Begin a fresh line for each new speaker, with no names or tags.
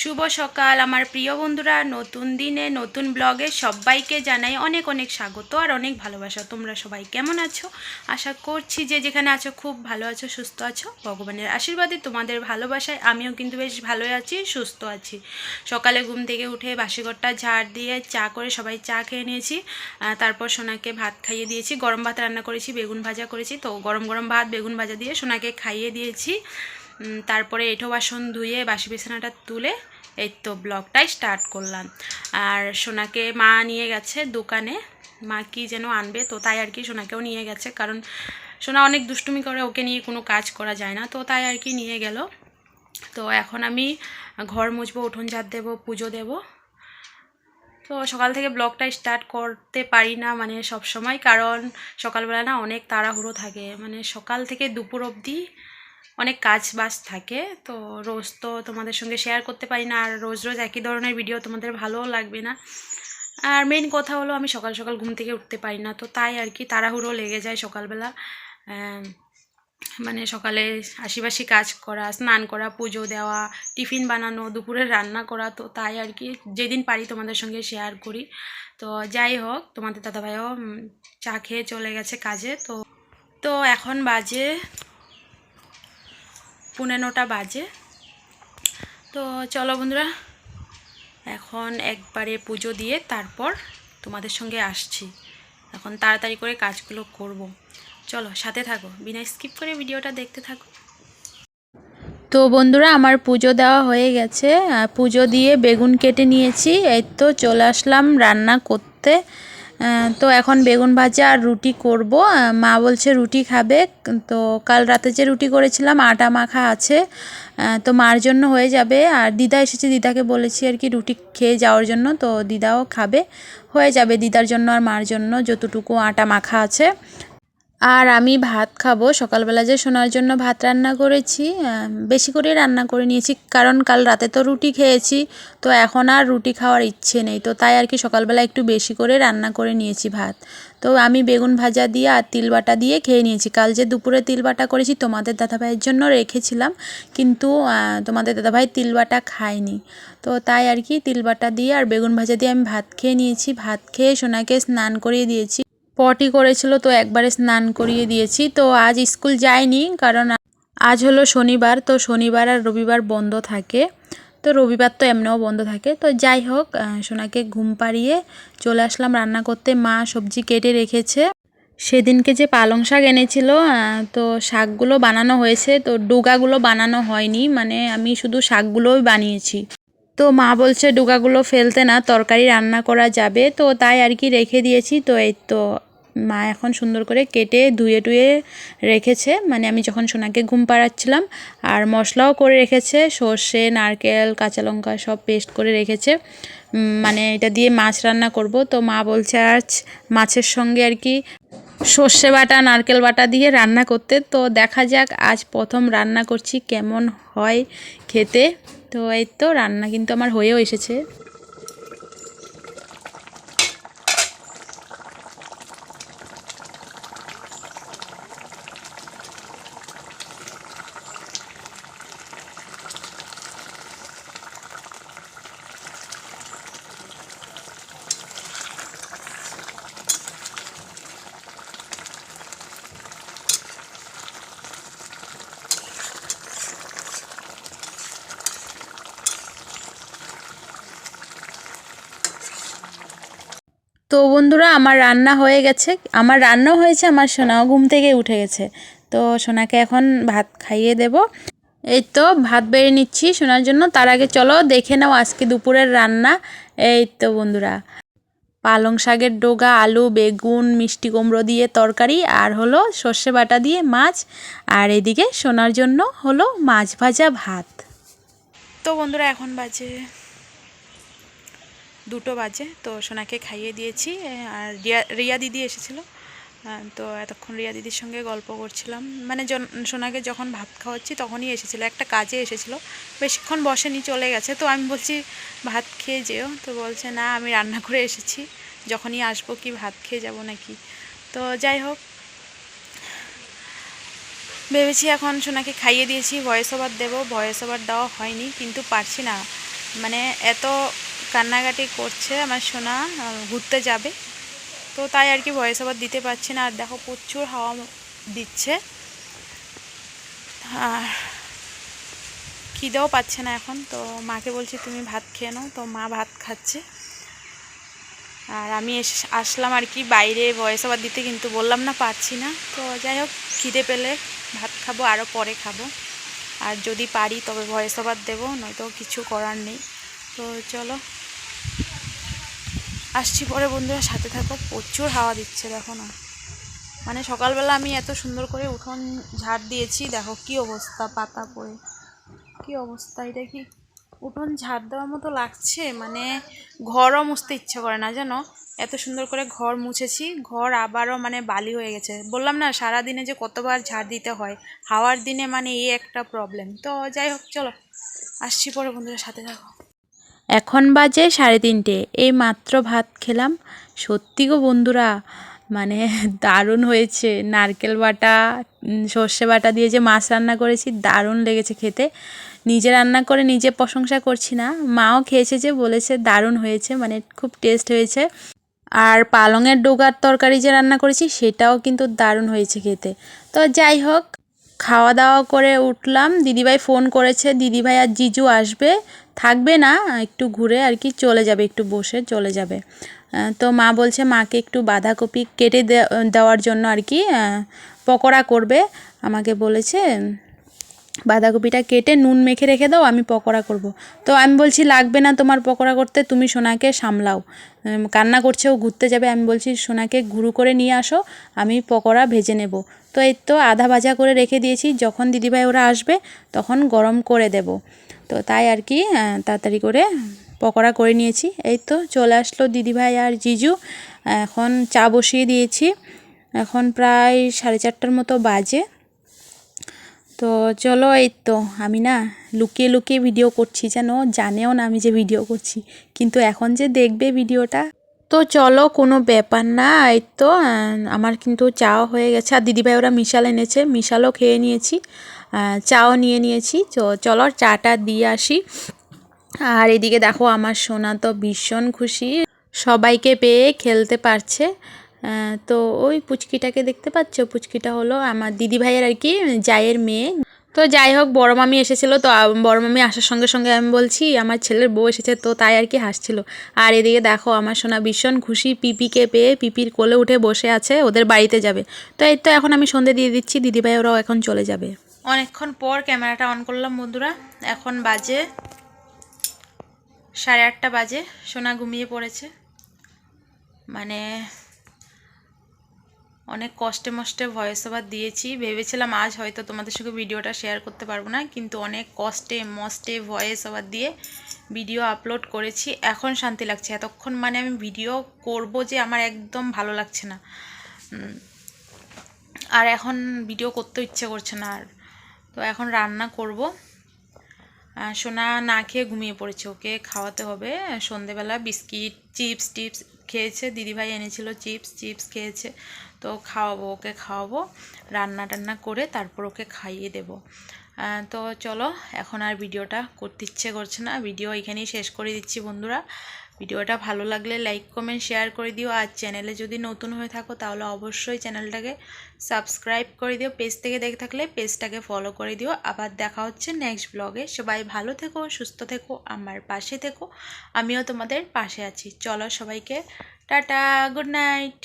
শুভ সকাল, আমার প্রিয় বন্ধুরা। নতুন দিনে, নতুন ব্লগে সবাইকে জানাই অনেক অনেক স্বাগত আর অনেক ভালোবাসা। তোমরা সবাই কেমন আছো? আশা করছি যে যেখানে আছো খুব ভালো আছো, সুস্থ আছো। ভগবানের আশীর্বাদে তোমাদের ভালোবাসায় আমিও কিন্তু বেশ ভালোই আছি, সুস্থ আছি। সকালে ঘুম থেকে উঠে বাসিঘরটা ঝাড় দিয়ে চা করে সবাই চা খেয়ে নিয়েছি। তারপর সোনাকে ভাত খাইয়ে দিয়েছি। গরম ভাত রান্না করেছি, বেগুন ভাজা করেছি। তো গরম গরম ভাত, বেগুন ভাজা দিয়ে সোনাকে খাইয়ে দিয়েছি। তারপরে এঁঠো বাসন ধুয়ে বাসি বিছানাটা তুলে এই তো ব্লগটাই স্টার্ট করলাম। আর সোনাকে মা নিয়ে গেছে দোকানে। মা কি যেন আনবে তো তাই আর কি সোনাকেও নিয়ে গেছে। কারণ সোনা অনেক দুষ্টুমি করে ওকে নিয়ে কোনো কাজ করা যায় না, তো তাই আর কি নিয়ে গেল। তো এখন আমি ঘর মুছবো উঠোন ঝাড় দেবো, পুজো দেবো। তো সকাল থেকে ব্লগটা স্টার্ট করতে পারি না মানে সব সময়, কারণ সকালবেলা না অনেক তাড়াহুড়ো থাকে। মানে সকাল থেকে দুপুর অবধি অনেক কাজ বাজ থাকে, তো রোজ তো তোমাদের সঙ্গে শেয়ার করতে পারি না, আর রোজ রোজ একই ধরনের ভিডিও তোমাদের ভালোও লাগবে না। আর মেন কথা হলো আমি সকাল সকাল ঘুম থেকে উঠতে পারি না, তো তাই আর কি তাড়াহুড়ো লেগে যায় সকালবেলা। মানে সকালে আশিবাসি কাজ করা, স্নান করা, পুজো দেওয়া, টিফিন বানানো, দুপুরে রান্না করা, তো তাই আর কি যেদিন পারি তোমাদের সঙ্গে শেয়ার করি। তো যাই হোক, তোমাদের দাদাভাইও চা খেয়ে চলে গেছে কাজে, তো তো এখন বাজে পনেরোটা বাজে। তো চলো বন্ধুরা, এখন একবারে পুজো দিয়ে তারপর তোমাদের সঙ্গে আসছি। এখন তাড়াতাড়ি করে কাজগুলো করব। চলো, সাথে থাকো। বিনা স্কিপ করে ভিডিওটা দেখতে থাকো। তো বন্ধুরা, আমার পুজো দেওয়া হয়ে গেছে। পুজো দিয়ে বেগুন কেটে নিয়েছি। এই তো চলে আসলাম রান্না করতে। তো এখন বেগুন ভাজা আর রুটি করব। মা বলছে রুটি খাবে। তো কাল রাতে যে রুটি করেছিলাম, আটা মাখা আছে। তো মার জন্য হয়ে যাবে। আর দিদা এসেছে, দিদাকে বলেছি আর কি রুটি খেয়ে যাওয়ার জন্য। তো দিদাও খাবে। হয়ে যাবে দিদার জন্য আর মার জন্য যতটুকু আটা মাখা আছে। আর আমি ভাত খাব। সকালবেলা যে শোনার জন্য ভাত রান্না করেছি বেশি করে রান্না করে নিয়েছি। কারণ কাল রাতে তো রুটি খেয়েছি, তো এখন আর রুটি খাওয়ার ইচ্ছে নেই। তো তাই আর কি সকালবেলা একটু বেশি করে রান্না করে নিয়েছি ভাত। তো আমি বেগুন ভাজা দিয়ে আর তিল বাটা দিয়ে খেয়ে নিয়েছি। কাল যে দুপুরে তিল বাটা করেছি, তোমাদের দাদাভাইয়ের জন্য রেখেছিলাম। কিন্তু তোমাদের দাদাভাই তিল বাটা খায়নি। তো তাই আর কি তিল বাটা দিয়ে আর বেগুন ভাজা দিয়ে আমি ভাত খেয়ে নিয়েছি। ভাত খেয়ে সোনাকে স্নান করিয়ে দিয়েছি। পটি করেছিল, তো একবারে স্নান করিয়ে দিয়েছি। তো আজ স্কুল যায়নি কারণ আজ হলো শনিবার, তো শনিবার আর রবিবার বন্ধ থাকে। তো রবিবার তো এমনিও বন্ধ থাকে। তো যাই হোক সোনাকে ঘুম পাড়িয়ে চলে আসলাম রান্না করতে। মা সবজি কেটে রেখেছে। সেদিনকে যে পালং শাক এনেছিল তো শাকগুলো বানানো হয়েছে। তো ডোগাগুলো বানানো হয়নি মানে আমি শুধু শাকগুলোই বানিয়েছি। তো মা বলছে, ডোগাগুলো ফেলতে না, তরকারি রান্না করা যাবে। তো তাই আর কি রেখে দিয়েছি। তো এই তো মা এখন সুন্দর করে কেটে ধুয়ে টুয়ে রেখেছে। মানে আমি যখন সোনাকে ঘুম পাড়াচ্ছিলাম আর মশলাও করে রেখেছে, সর্ষে, নারকেল, কাঁচা লঙ্কা সব পেস্ট করে রেখেছে। মানে এটা দিয়ে মাছ রান্না করব। তো মা বলছে, আজ মাছের সঙ্গে আর কি সর্ষে বাটা, নারকেল বাটা দিয়ে রান্না করতে। তো দেখা যাক, আজ প্রথম রান্না করছি কেমন হয় খেতে। তো এই তো, রান্না কিন্তু আমার হয়েও এসেছে। তো বন্ধুরা, আমার রান্না হয়ে গেছে। আমার রান্নাও হয়েছে, আমার সোনাও ঘুম থেকে উঠে গেছে। তো সোনাকে এখন ভাত খাইয়ে দেব। এই তো ভাত বেড়ে নিচ্ছি সোনার জন্য। তার আগে চলো দেখে নাও আজকে দুপুরের রান্না। এই তো বন্ধুরা, পালং শাকের ডোগা, আলু, বেগুন, মিষ্টি কুমড়ো দিয়ে তরকারি আর হলো সর্ষে বাটা দিয়ে মাছ। আর এদিকে সোনার জন্য হলো মাছ ভাজা ভাত। তো বন্ধুরা, এখন বাজে দুটো বাজে, তো সোনাকে খাইয়ে দিয়েছি আর রিয়া রিয়া দিদি এসেছিল। তো এতক্ষণ রিয়া দিদির সঙ্গে গল্প করছিলাম। মানে সোনাকে যখন ভাত খাওয়াচ্ছি তখনই এসেছিল, একটা কাজে এসেছিল। বেশিক্ষণ বসেনি, চলে গেছে। তো আমি বলছি, ভাত খেয়ে যেও। তো বলছে, না, আমি রান্না করে এসেছি। যখনই আসব কি, ভাত খেয়ে যাব নাকি? তো যাই হোক, ভেবেছি এখন সোনাকে খাইয়ে দিয়েছি, ভয়েস ওভার দেবো। ভয়েস ওভার দেওয়া হয়নি, কিন্তু পারছি না। মানে এত কান্নাকাটি করছে আমার সোনা ঘুরতে যাবে। তো তাই আর কি ভয়েস ওভার দিতে পারছি না। আর দেখো প্রচুর হাওয়া দিচ্ছে। আর খিদেও পাচ্ছে না এখন। তো মাকে বলছি, তুমি ভাত খেয়ে নাও। তো মা ভাত খাচ্ছে। আর আমি আসলাম আর কি বাইরে ভয়েস ওভার দিতে, কিন্তু বললাম না, পারছি না। তো যাই হোক, খিদে পেলে ভাত খাব আরও পরে খাব। আর যদি পারি, তবে ভয়েস ওভার দেবো, নয়তো কিছু করার নেই। তো চলো। আসছি পরে বন্ধুরা, সাথে থাকো। প্রচুর হাওয়া দিচ্ছে, দেখো না। মানে সকালবেলা আমি এত সুন্দর করে উঠোন ঝাড় দিয়েছি, দেখো কি অবস্থা, পাতা পড়ে। কি অবস্থা, এটা কি উঠোন ঝাড় দেওয়ার মতো লাগছে? মানে ঘরও মুছতে ইচ্ছে করে না, জানো? এত সুন্দর করে ঘর মুছেছি, ঘর আবারও মানে বালি হয়ে গেছে। বললাম না সারা দিনে যে কতবার ঝাড় দিতে হয়, হাওয়ার দিনে মানে এই একটা প্রবলেম তো যাই হোক, চলো। আসছি পরে বন্ধুরা, সাথে থাকো। এখন বাজে সাড়ে তিনটে। এই মাত্র ভাত খেলাম। সত্যি গো বন্ধুরা মানে দারুণ হয়েছে। নারকেল বাটা সর্ষে বাটা দিয়ে যে মাছ রান্না করেছি, দারুণ লেগেছে খেতে। নিজে রান্না করে নিজে প্রশংসা করছি না। মাও খেয়েছে যে, বলেছে দারুণ হয়েছে মানে খুব টেস্ট হয়েছে। আর পালংয়ের ডোগার তরকারি যে রান্না করেছি, সেটাও কিন্তু দারুণ হয়েছে খেতে। তো যাই হোক খাওয়া দাওয়া করে উঠলাম। দিদিভাই ফোন করেছে, দিদিভাই আর জিজু আসবে। থাকবে না, একটু ঘুরে আর কি চলে যাবে, একটু বসে চলে যাবে। তো মা বলছে, মাকে একটু বাঁধাকপি কেটে দেওয়ার জন্য আর কি পকোড়া করবে। আমাকে বলেছে বাঁধাকপিটা কেটে নুন মেখে রেখে দাও, আমি পকোড়া করব। তো আমি বলছি, লাগবে না তোমার পকোড়া করতে, তুমি সোনাকে সামলাও। কান্না করছে, ও ঘুরতে যাবে। আমি বলছি, সোনাকে গুরু করে নিয়ে আসো, আমি পকোড়া ভেজে নেব। তো এই তো আধা ভাজা করে রেখে দিয়েছি। যখন দিদিভাই ওরা আসবে, তখন গরম করে দেব। তো তাই আর কি তাড়াতাড়ি করে পকোড়া করে নিয়েছি। এই তো চলে আসলো দিদিভাই আর জিজু। এখন চা বসিয়ে দিয়েছি। এখন প্রায় সাড়ে চারটার মতো বাজে। তো চলো এই তো, আমি না লুকিয়ে লুকিয়ে ভিডিও করছি যেন জানেও না আমি যে ভিডিও করছি, কিন্তু এখন যে দেখবে ভিডিওটা তো চলো, কোনো ব্যাপার না, এই তো আমার কিন্তু চাও হয়ে গেছে। আর দিদিভাই, ওরা মিশাল এনেছে, মিশালও খেয়ে নিয়েছি চাও নিয়ে নিয়েছি। তো চলো, চাটা দিয়ে আসি। আর এদিকে দেখো, আমার সোনা তো ভীষণ খুশি। সবাইকে পেয়ে খেলতে পারছে। তো ওই পুচকিটাকে দেখতে পাচ্ছ? পুচকিটা হলো আমার দিদি ভাইয়ের আর কি, জায়ের মেয়ে। তো যাই হোক, বড় মামি এসেছিল, তো বড় মামি আসার সঙ্গে সঙ্গে আমি বলছি, আমার ছেলের বউ এসেছে। তো তাই আর কি হাসছিল। আর এদিকে দেখো, আমার সোনা ভীষণ খুশি, পিপিকে পেয়ে পিপির কোলে উঠে বসে আছে, ওদের বাড়িতে যাবে। তো এই তো এখন আমি সন্ধে দিয়ে দিচ্ছি দিদিভাই ওরাও এখন চলে যাবে। অনেকক্ষণ পর ক্যামেরাটা অন করলাম বন্ধুরা। এখন বাজে সাড়ে আটটা বাজে, সোনা ঘুমিয়ে পড়েছে। মানে অনেক কষ্টে মষ্টে ভয়েস ওভার দিয়েছি। ভেবেছিলাম আজ হয়তো তোমাদের সঙ্গে ভিডিওটা শেয়ার করতে পারব না, কিন্তু অনেক কষ্টে মষ্টে ভয়েস ওভার দিয়ে ভিডিও আপলোড করেছি। এখন শান্তি লাগছে। এতক্ষণ মানে আমি ভিডিও করব যে আমার একদম ভালো লাগছে না। আর এখন ভিডিও করতে ইচ্ছে করছে না আর। তো এখন রান্না করব। সোনা না খেয়ে ঘুমিয়ে পড়েছে। ওকে খাওয়াতে হবে। সন্ধেবেলা বিস্কিট, চিপস, টিপস খেয়েছে। দিদিভাই এনেছিল চিপস চিপস খেয়েছে। তো খাওয়াবো, ওকে খাওয়াবো, রান্না টান্না করে তারপর ওকে খাইয়ে দেবো। তো চলো, এখন আর ভিডিওটা করতে ইচ্ছে করছে না। ভিডিও এখানেই শেষ করে দিচ্ছি বন্ধুরা। ভিডিওটা ভালো লাগলে লাইক, কমেন্ট, শেয়ার করে দিও। আর চ্যানেলে যদি নতুন হয়ে থাকো, তাহলে অবশ্যই চ্যানেলটাকে সাবস্ক্রাইব করে দিও। পেজ থেকে দেখে থাকলে পেজটাকে ফলো করে দিও। আবার দেখা হচ্ছে নেক্সট ব্লগে সবাই ভালো থেকো, সুস্থ থেকো, আমার পাশে থেকো। আমিও তোমাদের পাশে আছি। চলো সবাইকে, টাটা গুড নাইট